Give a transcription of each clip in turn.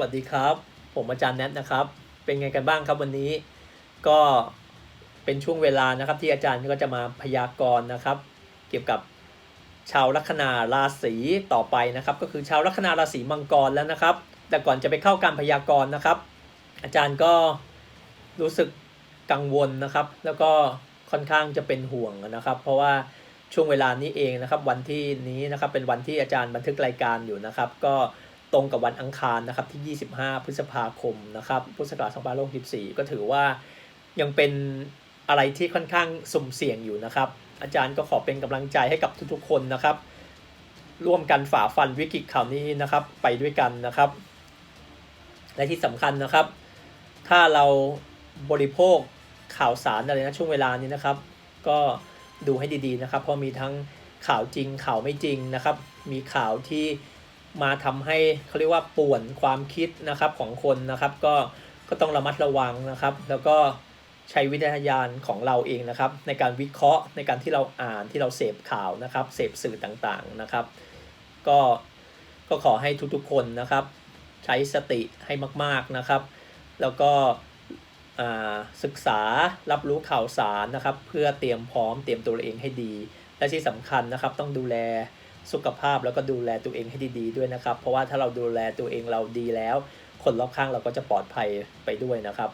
วัสดีครับ ผมอาจารย์แนทนะครับ เป็นไงกันบ้างครับวันนี้ ก็เป็นช่วงเวลานะครับที่อาจารย์ก็จะมาพยากรณ์นะครับ เกี่ยวกับชาวลัคนาราศีต่อไปนะครับ ก็คือชาวลัคนาราศีมังกรแล้วนะครับ แต่ก่อนจะไปเข้าการพยากรณ์นะครับ อาจารย์ก็รู้สึกกังวลนะครับ แล้วก็ค่อนข้างจะเป็นห่วงนะครับ เพราะว่าช่วงเวลานี้เองนะครับ วันที่นี้นะครับเป็นวันที่อาจารย์บันทึกรายการอยู่นะครับ ก็ ตรงกับวันอังคารนะครับที่ 25 พฤษภาคมนะครับพุทธศักราช2564 ก็ถือว่ายังเป็นอะไรที่ค่อนข้างสุ่มเสี่ยงอยู่นะครับ อาจารย์ก็ขอเป็นกำลังใจให้กับทุกๆคนนะครับ ร่วมกันฝ่าฟันวิกฤตข่าวนี้นะครับ ไปด้วยกันนะครับ และที่สำคัญนะครับ ถ้าเราบริโภคข่าวสารอะไรนะช่วงเวลานี้นะครับ ก็ดูให้ดีๆนะครับ เพราะมีทั้งข่าวจริงข่าวไม่จริงนะครับ มีข่าวที่ มาทำให้เขาเรียกว่าป่วนความคิดนะครับของคนนะครับ ก็ก็ต้องระมัดระวังนะครับ แล้วก็ใช้วิจารณญาณของเราเองนะครับ ในการวิเคราะห์ในการที่เราอ่านที่เราเสพข่าวนะครับ เสพสื่อต่างๆนะครับ ก็ก็ขอให้ทุกๆคนนะครับ ใช้สติให้มากๆนะครับ แล้วก็อ่าศึกษารับรู้ข่าวสารนะครับ เพื่อเตรียมพร้อมเตรียมตัวเองให้ดี และที่สำคัญนะครับต้องดูแล สุขภาพแล้วก็ดูแลตัวเองให้ดี ๆ ด้วยนะครับ เพราะว่าถ้าเราดูแลตัวเองเราดีแล้ว คนรอบข้างเราก็จะปลอดภัยไปด้วยนะครับ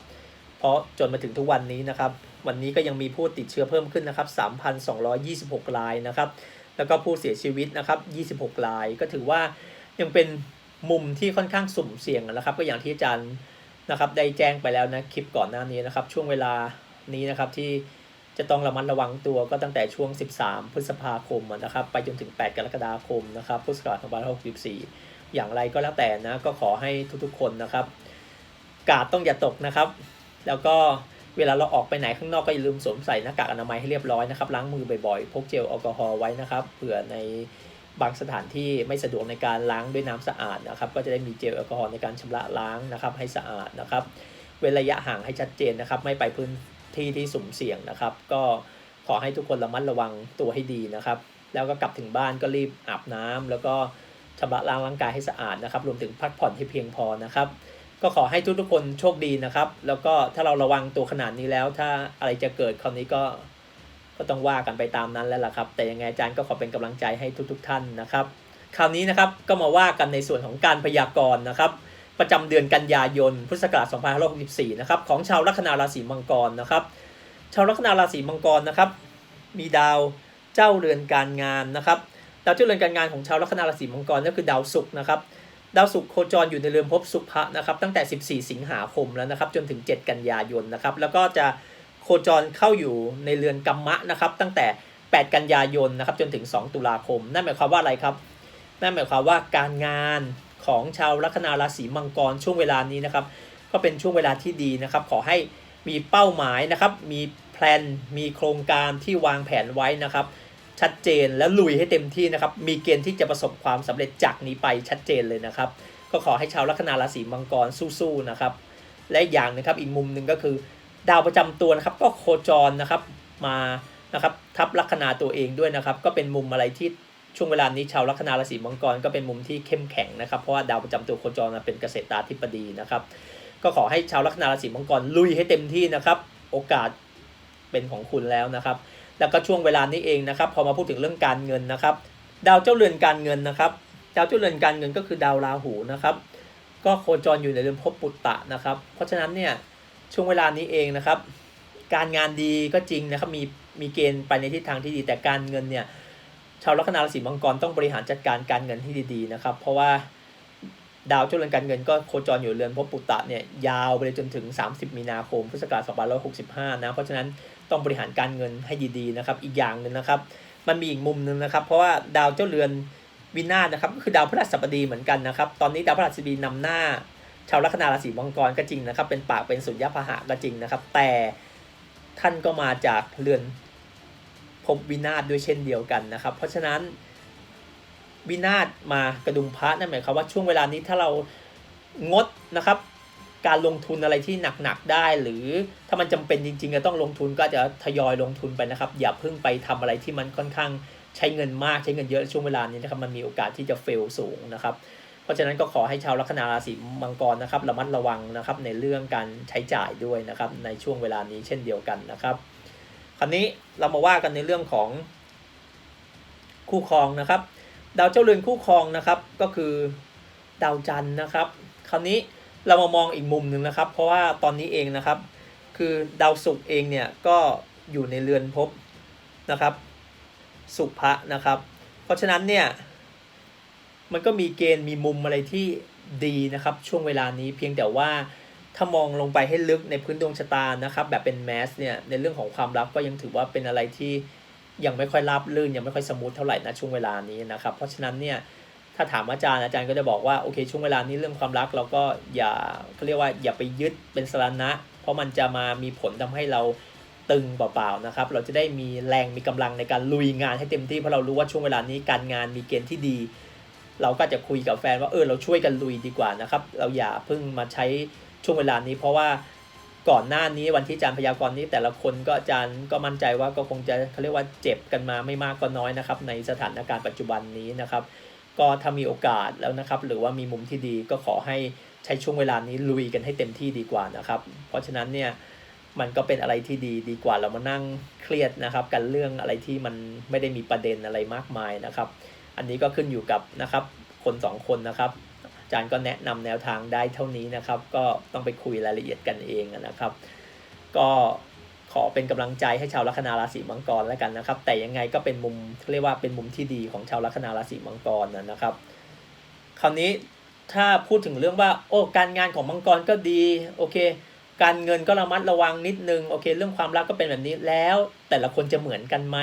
เพราะจนมาถึงทุกวันนี้นะครับ วันนี้ก็ยังมีผู้ติดเชื้อเพิ่มขึ้นนะครับ 3,226 รายนะครับ แล้วก็ผู้เสียชีวิตนะครับ 26 ราย ก็ถือว่ายังเป็นมุมที่ค่อนข้างสุ่มเสี่ยงนะครับ ก็อย่างที่อาจารย์นะครับได้แจ้งไปแล้วนะคลิปก่อนหน้านี้นะครับ ช่วงเวลานี้นะครับที่ จะต้องระมัดระวังตัวก็ตั้งแต่ช่วง 13 พฤษภาคมนะครับ ไปจนถึง 8 กรกฎาคมนะครับ พุทธศักราช2564 อย่างไรก็แล้วแต่นะ ก็ขอให้ทุกๆ คนนะครับ กาดต้องอย่าตกนะครับ แล้วก็เวลาเราออกไปไหนข้างนอกก็อย่าลืมสวมใส่หน้ากากอนามัยให้เรียบร้อยนะครับ ล้างมือบ่อยๆ พกเจลแอลกอฮอล์ไว้นะครับเผื่อในบางสถานที่ไม่สะดวกในการล้างด้วยน้ำสะอาดนะครับ ก็จะได้มีเจลแอลกอฮอล์ในการชำระล้างนะครับ ให้สะอาดนะครับ เว้นระยะห่างให้ชัดเจนนะครับ ไม่ไปพื้น ที่ที่สุ่มเสี่ยงนะครับ ก็ขอให้ทุกคนระมัดระวังตัวให้ดีนะครับ แล้วก็กลับถึงบ้านก็รีบอาบน้ำแล้วก็ชำระล้างร่างกายให้สะอาดนะครับ รวมถึงพักผ่อนให้เพียงพอนะครับ ก็ขอให้ทุกๆคนโชคดีนะครับ แล้วก็ถ้าเราระวังตัวขนาดนี้แล้ว ถ้าอะไรจะเกิดคราวนี้ก็ก็ต้องว่ากันไปตามนั้นแล้วล่ะครับ แต่ยังไงอาจารย์ก็ขอเป็นกำลังใจให้ทุก ๆ ท่านนะครับ คราวนี้นะครับก็มาว่ากันในส่วนของการพยากรณ์นะครับ ประจำเดือนกันยายน พุทธศักราช 2564 นะครับ ของชาวลัคนาราศีมังกรนะครับ ชาวลัคนาราศีมังกรนะครับ มีดาวเจ้าเรือนการงานนะครับ ดาวเจ้าเรือนการงานของชาวลัคนาราศีมังกรก็คือดาวศุกร์นะครับ ดาวศุกร์โคจรอยู่ในเรือนภพสุภะนะครับ ตั้งแต่ 14 สิงหาคมแล้วนะครับ จนถึง 7 กันยายนนะครับ แล้วก็จะโคจรเข้าอยู่ในเรือนกัมมะนะครับ ตั้งแต่ 8 กันยายนนะครับ จนถึง 2 ตุลาคม นั่นหมายความว่าอะไรครับ นั่นหมายความว่าการงาน ของชาวลัคนาราศีมังกรช่วงเวลานี้นะครับ ก็เป็นช่วงเวลาที่ดีนะครับ ขอให้มีเป้าหมายนะครับ มีแพลน มีโครงการที่วางแผนไว้นะครับ ชัดเจนและลุยให้เต็มที่นะครับ มีเกณฑ์ที่จะประสบความสำเร็จจากนี้ไปชัดเจนเลยนะครับ ก็ขอให้ชาวลัคนาราศีมังกรสู้ๆนะครับ และอย่างหนะครับอีกมุมหนึ่งก็คือ ดาวประจำตัวนะครับ ก็โคจรนะครับมานะครับทับลัคนาตัวเองด้วยนะครับ ก็เป็นมุมอะไรที่ ช่วงเวลานี้ชาวลัคนาราศีมังกรก็เป็นมุมที่เข้มแข็งนะครับ เพราะว่าดาวประจำตัวโคจรเป็นเกษตราธิบดีนะครับ ก็ขอให้ชาวลัคนาราศีมังกรลุยให้เต็มที่นะครับ โอกาสเป็นของคุณแล้วนะครับ แล้วก็ช่วงเวลานี้เองนะครับ พอมาพูดถึงเรื่องการเงินนะครับ ดาวเจ้าเรือนการเงินนะครับ ดาวเจ้าเรือนการเงินก็คือดาวราหูนะครับ ก็โคจรอยู่ในเรือนภพปุตตะนะครับ เพราะฉะนั้นเนี่ยช่วงเวลานี้เองนะครับ การงานดีก็จริงนะครับมีมีเกณฑ์ไปในทิศทางที่ดีแต่การเงินเนี่ย ชาวลัคนาราศีมังกรต้องบริหารจัดการการเงินที่ดีๆนะครับ เพราะว่าดาวเจ้าเรือนการเงินก็โคจรอยู่เรือนภพปุตตะเนี่ยยาวไปเลยจนถึง 30 มีนาคมพุทธศักราช2565 นะ เพราะฉะนั้นต้องบริหารการเงินให้ดีๆนะครับ อีกอย่างหนึ่งนะครับ มันมีอีกมุมหนึ่งนะครับ เพราะว่าดาวเจ้าเรือนวินาศนะครับก็คือดาวพฤหัสบดีเหมือนกันนะครับ ตอนนี้ดาวพฤหัสบดีนำหน้า ชาวลัคนาราศีมังกรก็จริงนะครับ เป็นปากเป็นสุญญพหะก็จริงนะครับ แต่ท่านก็มาจากเรือน ภพวินาศด้วยเช่นเดียวกันนะครับ เพราะฉะนั้นวินาศมากระดุมพระนั่นหมายความว่าช่วงเวลานี้ถ้าเรางดนะครับ การลงทุนอะไรที่หนักๆได้ หรือถ้ามันจำเป็นจริงๆจะต้องลงทุนก็จะทยอยลงทุนไปนะครับ อย่าเพิ่งไปทำอะไรที่มันค่อนข้างใช้เงินมากใช้เงินเยอะช่วงเวลานี้นะครับมันมีโอกาสที่จะเฟลสูงนะครับ เพราะฉะนั้นก็ขอให้ชาวลัคนาราศีมังกรนะครับระมัดระวังนะครับในเรื่องการใช้จ่ายด้วยนะครับในช่วงเวลานี้เช่นเดียวกันนะครับ ราวนี้เรามาว่ากันในเรื่องของคู่ครองนะครับ ดาวเจ้าเรือนคู่ครองนะครับ ก็คือดาวจันทร์นะครับ คราวนี้เรามามองอีกมุมหนึ่งนะครับ เพราะว่าตอนนี้เองนะครับ คือดาวศุกร์เองเนี่ยก็อยู่ในเรือนภพนะครับสุภะนะครับ เพราะฉะนั้นเนี่ยมันก็มีเกณฑ์มีมุมอะไรที่ดีนะครับ ช่วงเวลานี้เพียงแต่ว่า ถ้ามองลงไปให้ลึกในพื้นดวงชะตานะครับ แบบเป็นแมสเนี่ยในเรื่องของความรักก็ยังถือว่าเป็นอะไรที่ยังไม่ค่อยราบรื่นยังไม่ค่อยสมูทเท่าไหร่นะช่วงเวลานี้นะครับ เพราะฉะนั้นเนี่ยถ้าถามอาจารย์อาจารย์ก็จะบอกว่าโอเค ช่วงเวลานี้เรื่องความรักเราก็อย่าเขาเรียกว่าอย่าไปยึดเป็นสรณะ เพราะมันจะมามีผลทำให้เราตึงเปล่าๆนะครับ เราจะได้มีแรงมีกำลังในการลุยงานให้เต็มที่เพราะเรารู้ว่าช่วงเวลานี้การงานมีเกณฑ์ที่ดี เราก็จะคุยกับแฟนว่าเออเราช่วยกันลุยดีกว่านะครับ เราอย่าเพิ่งมาใช้ ช่วงเวลานี้ เพราะว่าก่อนหน้านี้วันที่อาจารย์พยากรณ์นี้แต่ละคนก็อาจารย์ก็มั่นใจว่าก็คงจะเขาเรียกว่าเจ็บกันมาไม่มากก็น้อยนะครับ ในสถานการณ์ปัจจุบันนี้นะครับ ก็ถ้ามีโอกาสแล้วนะครับ หรือว่ามีมุมที่ดีก็ขอให้ใช้ช่วงเวลานี้ลุยกันให้เต็มที่ดีกว่านะครับ เพราะฉะนั้นเนี่ยมันก็เป็นอะไรที่ดีดีกว่าเรามานั่งเครียดนะครับ กันเรื่องอะไรที่มันไม่ได้มีประเด็นอะไรมากมายนะครับ อันนี้ก็ขึ้นอยู่กับนะครับ คนสองคนนะครับ จารย์ก็แนะนำแนวทางได้เท่านี้นะครับ ก็ต้องไปคุยรายละเอียดกันเองนะครับ ก็ขอเป็นกำลังใจให้ชาวลัคนาราศีมังกรแล้วกันนะครับ แต่ยังไงก็เป็นมุมเรียกว่าเป็นมุมที่ดีของชาวลัคนาราศีมังกรนะครับ คราวนี้ถ้าพูดถึงเรื่องว่า โอ้การงานของมังกรก็ดีโอเค การเงินก็ระมัดระวังนิดนึงโอเค เรื่องความรักก็เป็นแบบนี้แล้วแต่ละคนจะเหมือนกันไหม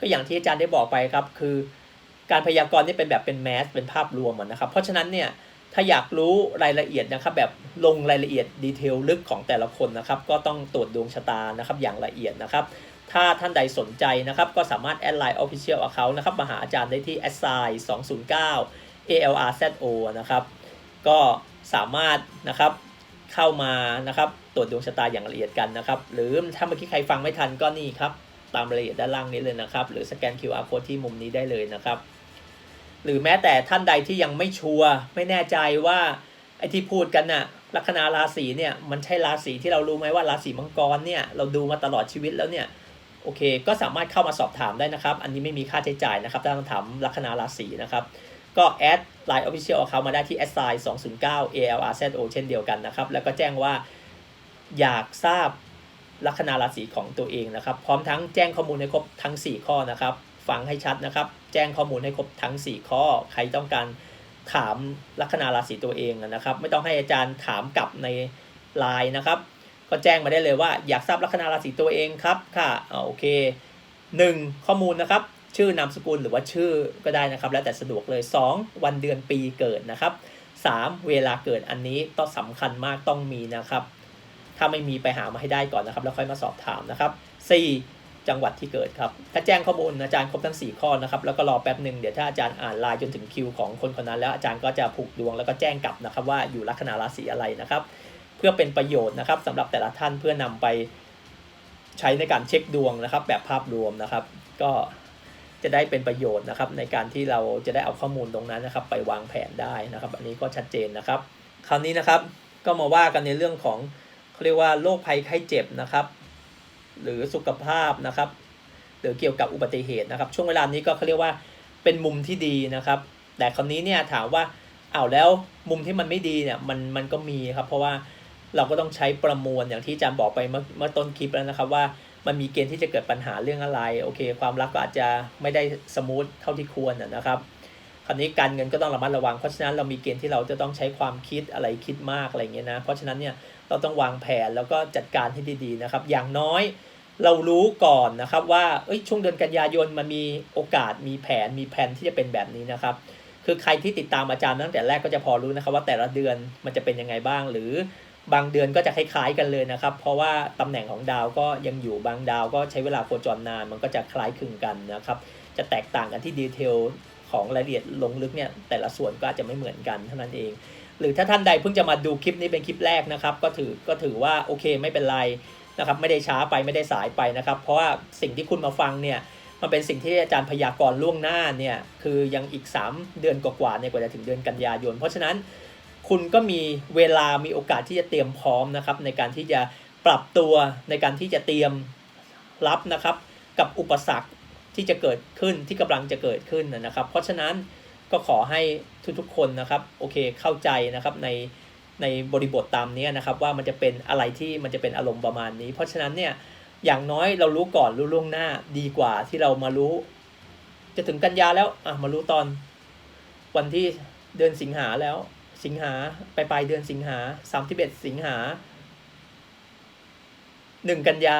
ก็อย่างที่อาจารย์ได้บอกไปครับคือ การพยากรณ์นี่เป็นแบบเป็นแมสเป็นภาพรวมนะครับ เพราะฉะนั้นเนี่ย ถ้าอยากรู้รายละเอียดนะครับ แบบลงรายละเอียดดีเทลลึกของแต่ละคนนะครับ ก็ต้องตรวจดวงชะตานะครับอย่างละเอียดนะครับ ถ้าท่านใดสนใจนะครับ ก็สามารถแอดไลน์ Official Account นะครับมาหาอาจารย์ได้ที่ a s s i 209 ALRZO นะครับ ก็สามารถนะครับเข้ามานะครับตรวจดวงชะตาอย่างละเอียดกันนะครับ หรือถ้าเมื่อกี้ใครฟังไม่ทันก็นี่ครับตามรายละเอียดด้านล่างนี้เลยนะครับ หรือสแกน QR code ที่มุมนี้ได้เลยนะครับ หรือแม้แต่ท่านใดที่ยังไม่ชัวร์ไม่แน่ใจว่าไอ้ที่พูดกันน่ะลัคนาราศีเนี่ยมันใช่ราศีที่เรารู้ไหมว่าราศีมังกรเนี่ยเราดูมาตลอดชีวิตแล้วเนี่ยโอเค ก็สามารถเข้ามาสอบถามได้นะครับ อันนี้ไม่มีค่าใช้จ่ายนะครับถ้าต้องถามลัคนาราศีนะครับ ก็แอด Line Official Account มาได้ที่ s i 209 ALRZO เช่นเดียวกันนะครับ แล้วก็แจ้งว่าอยากทราบลัคนาราศีของตัวเองนะครับ พร้อมทั้งแจ้งข้อมูลให้ครบทั้ง 4 ข้อนะครับ ฟังให้ชัดนะครับ แจ้งข้อมูลให้ครบทั้ง 4 ข้อ ใครต้องการถามลัคนาราศีตัวเองนะครับ ไม่ต้องให้อาจารย์ถามกลับในไลน์นะครับ ก็แจ้งมาได้เลยว่าอยากทราบลัคนาราศีตัวเองครับค่ะอ่าโอเค 1. ข้อมูลนะครับ ชื่อนามสกุลหรือว่าชื่อก็ได้นะครับ แล้วแต่สะดวกเลย 2. วันเดือนปีเกิดนะครับ 3. เวลาเกิดอันนี้ต้องสำคัญมากต้องมีนะครับ ถ้าไม่มีไปหามาให้ได้ก่อนนะครับ แล้วค่อยมาสอบถามนะครับ 4. จังหวัดที่เกิดครับ ถ้าแจ้งข้อมูลอาจารย์ครบทั้ง 4 ข้อนะครับ แล้วก็รอแป๊บหนึ่งเดี๋ยวถ้าอาจารย์อ่านไลน์จนถึงคิวของคนคนนั้นแล้วอาจารย์ก็จะผูกดวงแล้วก็แจ้งกลับนะครับว่าอยู่ลัคนาราศีอะไรนะครับ เพื่อเป็นประโยชน์นะครับสำหรับแต่ละท่านเพื่อนำไปใช้ในการเช็คดวงนะครับ แบบภาพรวมนะครับ ก็จะได้เป็นประโยชน์นะครับ ในการที่เราจะได้เอาข้อมูลตรงนั้นนะครับ ไปวางแผนได้นะครับ อันนี้ก็ชัดเจนนะครับ คราวนี้นะครับก็มาว่ากันในเรื่องของเขาเรียกว่าโรคภัยไข้เจ็บนะครับ หรือสุขภาพนะครับหรือเกี่ยวกับอุบัติเหตุนะครับ ช่วงเวลานี้ก็เขาเรียกว่าเป็นมุมที่ดีนะครับ แต่คราวนี้เนี่ยถามว่าอ้าวแล้วมุมที่มันไม่ดีเนี่ยมันมันก็มีครับ เพราะว่าเราก็ต้องใช้ประมวลอย่างที่อาจารย์บอกไปเมื่อเมื่อต้นคลิปแล้วนะครับว่ามันมีเกณฑ์ที่จะเกิดปัญหาเรื่องอะไร โอเค ความรักก็อาจจะไม่ได้สมูทเท่าที่ควรนะครับ คราวนี้การเงินก็ต้องระมัดระวัง เพราะฉะนั้นเรามีเกณฑ์ที่เราจะต้องใช้ความคิดอะไรคิดมากอะไรเงี้ยนะ เพราะฉะนั้นเนี่ยเราต้องวางแผนแล้วก็จัดการให้ดีๆนะครับ อย่างน้อยเรารู้ก่อนนะครับว่าช่วงเดือนกันยายนมันมีโอกาสมีแผนมีแผนที่จะเป็นแบบนี้นะครับ คือใครที่ติดตามอาจารย์ตั้งแต่แรกก็จะพอรู้นะครับว่าแต่ละเดือนมันจะเป็นยังไงบ้าง หรือบางเดือนก็จะคล้ายๆกันเลยนะครับ เพราะว่าตำแหน่งของดาวก็ยังอยู่บางดาวก็ใช้เวลาโคจรนานมันก็จะคล้ายคลึงกันนะครับ จะแตกต่างกันที่ดีเทล ของรายละเอียดลงลึกเนี่ยแต่ละส่วนก็อาจจะไม่เหมือนกันเท่านั้นเอง หรือถ้าท่านใดเพิ่งจะมาดูคลิปนี้เป็นคลิปแรกนะครับ ก็ถือก็ถือว่าโอเคไม่เป็นไรนะครับไม่ได้ช้าไปไม่ได้สายไปนะครับ เพราะว่าสิ่งที่คุณมาฟังเนี่ยมันเป็นสิ่งที่อาจารย์พยากรณ์ล่วงหน้าเนี่ยคือยังอีก 3 เดือนกว่าๆเนี่ยกว่าจะถึงเดือนกันยายน เพราะฉะนั้นคุณก็มีเวลามีโอกาสที่จะเตรียมพร้อมนะครับในการที่จะปรับตัวในการที่จะเตรียมรับนะครับกับอุปสรรค ที่จะเกิดขึ้นที่กำลังจะเกิดขึ้นนะครับ เพราะฉะนั้นก็ขอให้ทุกๆคนนะครับโอเคเข้าใจนะครับในในบริบทตามนี้นะครับว่ามันจะเป็นอะไรที่มันจะเป็นอารมณ์ประมาณนี้ เพราะฉะนั้นเนี่ยอย่างน้อยเรารู้ก่อนรู้ล่วงหน้าดีกว่าที่เรามารู้ จะถึงกันยาแล้วอะมารู้ตอน วันที่เดือนสิงหาแล้ว สิงหาไปปลายเดือนสิงหาสามที่เอ็ดสิงหาหนึ่งกันยา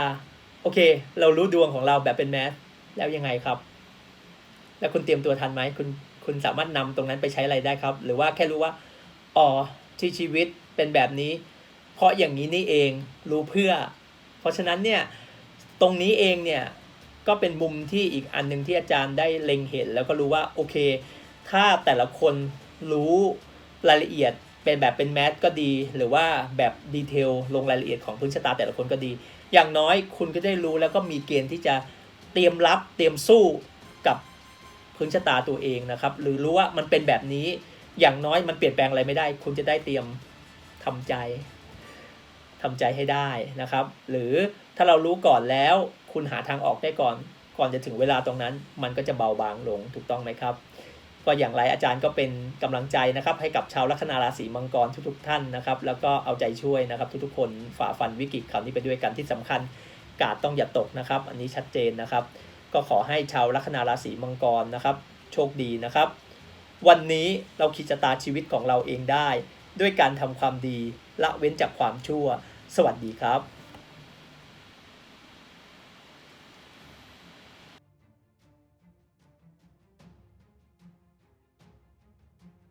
โอเค เรารู้ดวงของเราแบบเป็นแมส แล้วยังไงครับ แล้วคุณเตรียมตัวทันไหมคุณคุณสามารถนำตรงนั้นไปใช้อะไรได้ครับ หรือว่าแค่รู้ว่าอ๋อที่ชีวิตเป็นแบบนี้ เพราะอย่างนี้นี่เองรู้เพื่อ เพราะฉะนั้นเนี่ยตรงนี้เองเนี่ยก็เป็นมุมที่อีกอันหนึ่งที่อาจารย์ได้เล็งเห็น แล้วก็รู้ว่าโอเค ถ้าแต่ละคนรู้รายละเอียดเป็นแบบเป็นแมสก็ดี หรือว่าแบบดีเทลลงรายละเอียดของพื้นชะตาแต่ละคนก็ดี อย่างน้อยคุณก็ได้รู้แล้วก็มีเกณฑ์ที่จะ เตรียมรับเตรียมสู้กับพื้นชะตาตัวเองนะครับ หรือรู้ว่ามันเป็นแบบนี้อย่างน้อยมันเปลี่ยนแปลงอะไรไม่ได้ คุณจะได้เตรียมทำใจทำใจให้ได้นะครับ หรือถ้าเรารู้ก่อนแล้ว คุณหาทางออกได้ก่อน ก่อนจะถึงเวลาตรงนั้น มันก็จะเบาบางลงถูกต้องไหมครับ ก็อย่างไรอาจารย์ก็เป็นกำลังใจนะครับ ให้กับชาวลัคนาราศีมังกรทุกๆ ท่านนะครับ แล้วก็เอาใจช่วยนะครับ ทุกๆคนฝ่าฟันวิกฤตคราวนี้ไปด้วยกันที่สำคัญ กาดต้องอย่าตกนะครับ อันนี้ชัดเจนนะครับ ก็ขอให้ชาวลัคนาราศีมังกรนะครับ โชคดีนะครับ วันนี้เราคิดชะตาชีวิตของเราเองได้ ด้วยการทำความดีละเว้นจากความชั่ว สวัสดีครับ